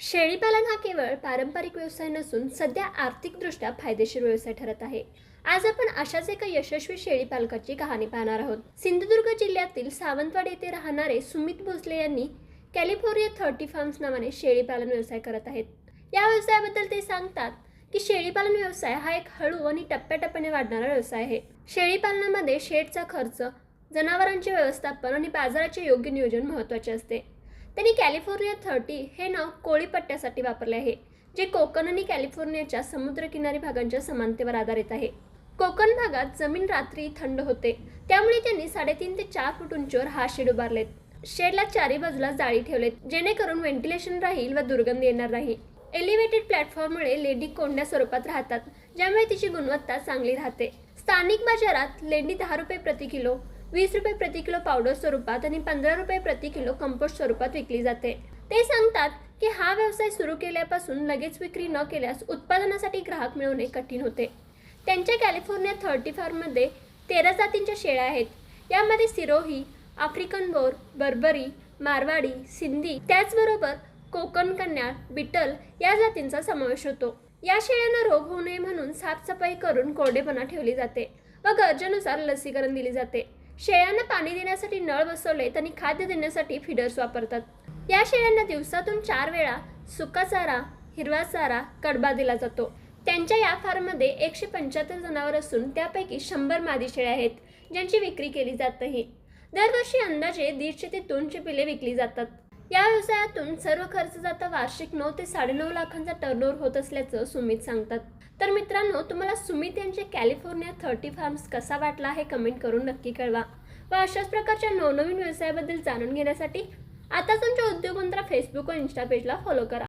शेळीपालन हा केवळ पारंपरिक व्यवसाय नसून सध्या आर्थिकदृष्ट्या फायदेशीर व्यवसाय ठरत आहे. आज आपण अशाच एका यशस्वी शेळीपालकाची कहाणी पाहणार आहोत. सिंधुदुर्ग जिल्ह्यातील सावंतवाडी येथे राहणारे सुमित भोसले यांनी कॅलिफोर्निया थर्टी फार्म्स नावाने शेळीपालन व्यवसाय करत आहेत. या व्यवसायाबद्दल ते सांगतात की शेळीपालन व्यवसाय हा एक हळू आणि टप्प्याटप्प्याने वाढणारा व्यवसाय आहे. शेळीपालनामध्ये शेडचा खर्च जनावरांचे व्यवस्थापन आणि बाजाराचे योग्य नियोजन महत्त्वाचे असते. त्यांनी कॅलिफोर्निया थर्टी हे नाव कोळीपट्ट्यासाठी वापरले आहे जे कोकण आणि कॅलिफोर्नियाच्या समुद्रकिनारी भागांच्या समानतेवर आधारित आहे. कोकण भागात जमीन रात्री थंड होते त्यामुळे त्यांनी साडेतीन ते चार फूट उंचीवर हा शेड उभारलेत. शेडला चारी बाजूला जाळी ठेवलेत जेणेकरून व्हेंटिलेशन राहील व दुर्गंध येणार नाही. एलिव्हेटेड प्लॅटफॉर्ममुळे लेंडी कोंड्या स्वरूपात राहतात ज्यामुळे तिची गुणवत्ता चांगली राहते. स्थानिक बाजारात लेंडी दहा रुपये प्रति किलो वीस रुपये प्रति किलो पावडर स्वरूपात आणि पंधरा रुपये प्रति किलो कंपोस्ट स्वरूपात विकली जाते. ते सांगतात की हा व्यवसाय सुरू केल्यापासून लगेच विक्री न केल्यास उत्पादनासाठी ग्राहक मिळवणे कठीण होते. त्यांच्या कॅलिफोर्निया थर्टी फार्ममध्ये तेरा जातींच्या शेळ्या आहेत. यामध्ये सिरोही आफ्रिकन बोर बर्बरी मारवाडी सिंधी त्याचबरोबर कोकण कन्या बिटल या जातींचा समावेश होतो. या शेळ्यांना रोग होऊ नये म्हणून साफसफाई करून कोरडेपणा ठेवली जाते व गरजेनुसार लसीकरण दिले जाते. शेळ्यांना पाणी देण्यासाठी नळ बसवले त्यांनी खाद्य देण्यासाठी फिडर्स वापरतात. या शेळ्यांना दिवसातून चार वेळा सुका चारा हिरवा चारा कडबा दिला जातो. त्यांच्या या फार्ममध्ये एकशे पंच्याहत्तर जनावर असून त्यापैकी शंभर मादी शेळ्या आहेत ज्यांची विक्री केली जात नाही दरवर्षी अंदाजे दीडशे ते दोनशे पिले विकली जातात. या व्यवसायातून सर्व खर्च जाता वार्षिक नऊ ते साडेनऊ लाखांचा टर्नओव्हर होत असल्याचं सुमित सांगतात. तर मित्रांनो तुम्हाला सुमित यांचे कॅलिफोर्निया थर्टी फार्म्स कसा वाटला हे कमेंट करून नक्की कळवा. व अशाच प्रकारच्या नवनवीन व्यवसायाबद्दल जाणून घेण्यासाठी आताच आमच्या उद्योगमंत्रा फेसबुक व इन्स्टा पेजला फॉलो करा.